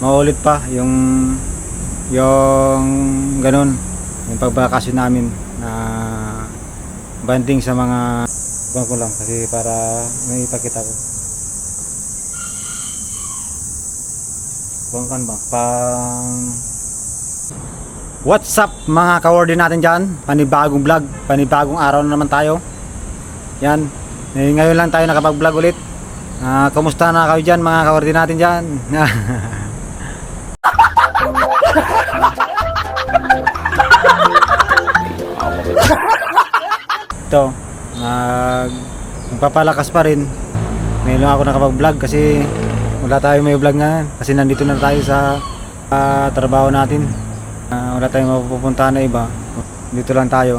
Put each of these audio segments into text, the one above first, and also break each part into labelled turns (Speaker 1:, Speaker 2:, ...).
Speaker 1: maulit pa yung yung ganun yung pagbakasyon namin na banding sa mga Buwan ko lang kasi para may ipakita ko Buwan kan ba? Pang What's up mga kawardi natin dyan? Panibagong vlog, panibagong araw na naman tayo Yan, eh, ngayon lang tayo nakapag-vlog ulit Ah, kumusta na kayo dyan mga kawardi natin dyan? Ito, nag magpapalakas pa rin. Ngayon lang ako nakapag-vlog kasi wala tayo may vlog nga kasi nandito na tayo sa ah, trabaho natin. Ah, wala tayong mapupuntahan na iba. Dito lang tayo.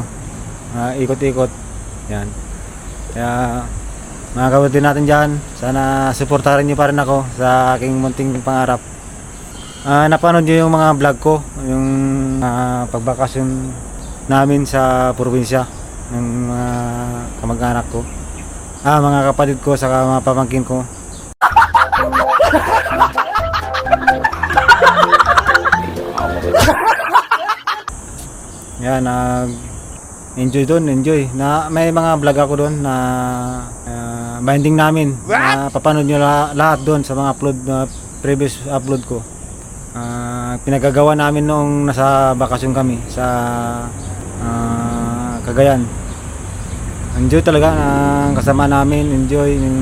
Speaker 1: Ah, ikot-ikot. Yan. Kaya mga kabutin natin dyan, sana supportahan niyo pa rin ako sa aking munting pangarap. Ah, napanood niyo yung mga vlog ko, yung ah, pagbakasyon namin sa probinsya ng mga kamag-anak ko. Ah, mga kapatid ko sa mga pamangkin ko. Yan, nag enjoy doon, enjoy. Na may mga vlog ako doon na ah, binding namin. Na papanood nyo la- lahat doon sa mga upload na previous upload ko. Ah, pinagagawa namin noong nasa bakasyon kami sa ah, Cagayan. Enjoy talaga ang kasama namin, enjoy yung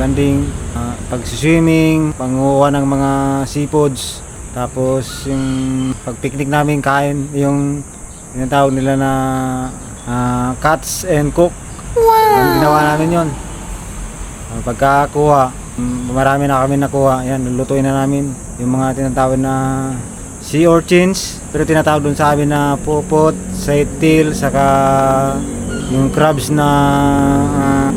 Speaker 1: banding, uh, pag-swimming, panguha ng mga seafoods, tapos yung pag-picnic namin kain, yung tinatawag nila na ah, cuts and cook. Wow! ginawa namin yon. Uh, pagkakuha, marami na kami nakuha, yan, lulutuin na namin yung mga tinatawag na sea urchins, pero tinatawag doon sa amin na pupot, saitil, saka yung crabs na uh,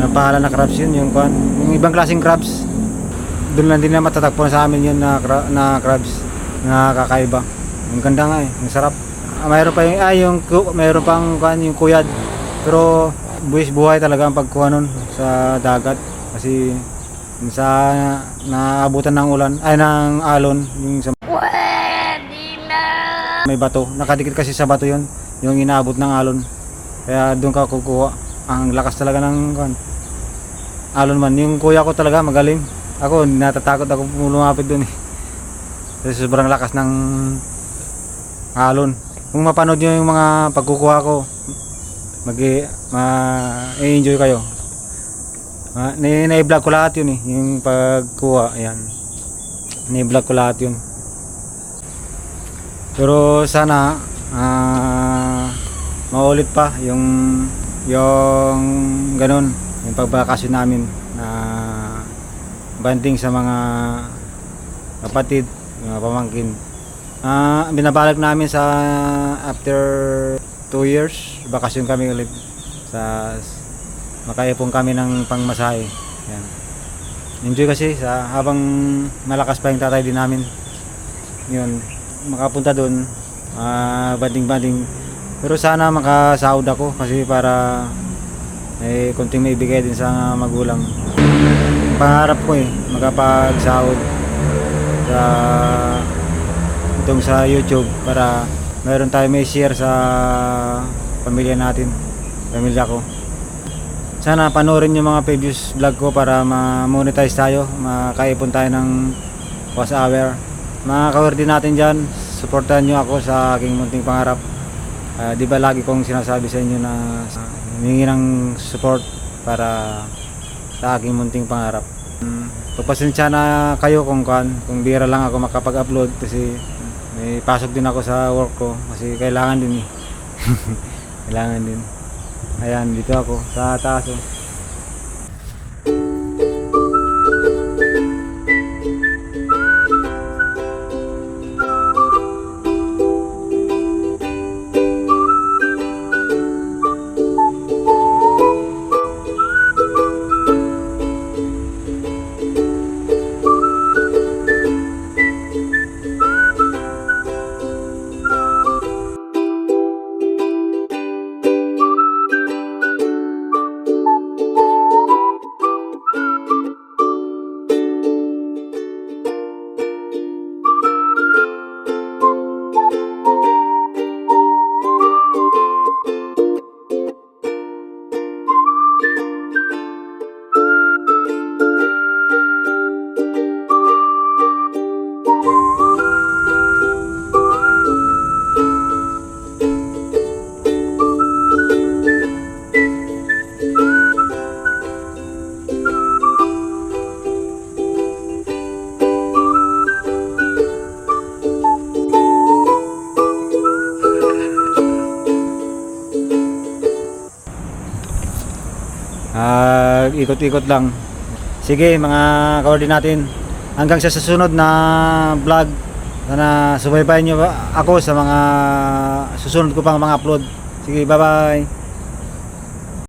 Speaker 1: na pahala na crabs yun, yung kwan, yung ibang klaseng crabs. Doon lang din na matatagpuan sa amin yun na, na crabs na kakaiba. Ang ganda nga eh, ang sarap. Ah, mayroon pa yung, ah, yung, mayroon pang kwan, yung kuyad. Pero buwis buhay talaga ang pagkuha nun sa dagat. Kasi sa naabutan ng ulan, ay ng alon, yung sa may bato. Nakadikit kasi sa bato yun, yung inaabot ng alon. Kaya doon ka kukuha. Ang lakas talaga ng kan. Alon man. Yung kuya ko talaga magaling. Ako, natatakot ako lumapit doon eh. Kasi sobrang lakas ng alon. Kung mapanood nyo yung mga pagkukuha ko, mag ma-enjoy kayo. Ni na-vlog ko lahat yun eh, yung pagkuha, ayan. Ni-vlog ko lahat yun. Pero sana ah maulit pa yung yung ganun, yung pagbakasyon namin na banding sa mga kapatid, mga pamangkin. Ah, binabalak namin sa after 2 years, bakasyon kami ulit sa makaipon kami ng pangmasahe. Yan. Enjoy kasi sa habang malakas pa yung tatay din namin. Yun, makapunta doon, ah banding-banding. Pero sana makasahod ako kasi para eh konting may ibigay din sa magulang. Pangarap ko eh, makapagsahod sa itong sa YouTube para meron tayo may share sa pamilya natin, pamilya ko. Sana panoorin yung mga previous vlog ko para ma-monetize tayo, makaipon tayo ng was hour. Mga kawardi natin dyan, supportahan nyo ako sa aking munting pangarap. Ah, di ba lagi kong sinasabi sa inyo na uh, humingi ng support para sa aking munting pangarap. Mm, Pagpasensya na kayo kung kan, kung bira lang ako makapag-upload kasi may pasok din ako sa work ko kasi kailangan din eh. kailangan din. Ayan, dito ako sa taas. oh. Ikot-ikot lang. Sige mga kaordi natin, hanggang sa susunod na vlog, sana subaybayan nyo ako sa mga susunod ko pang mga upload. Sige, bye-bye.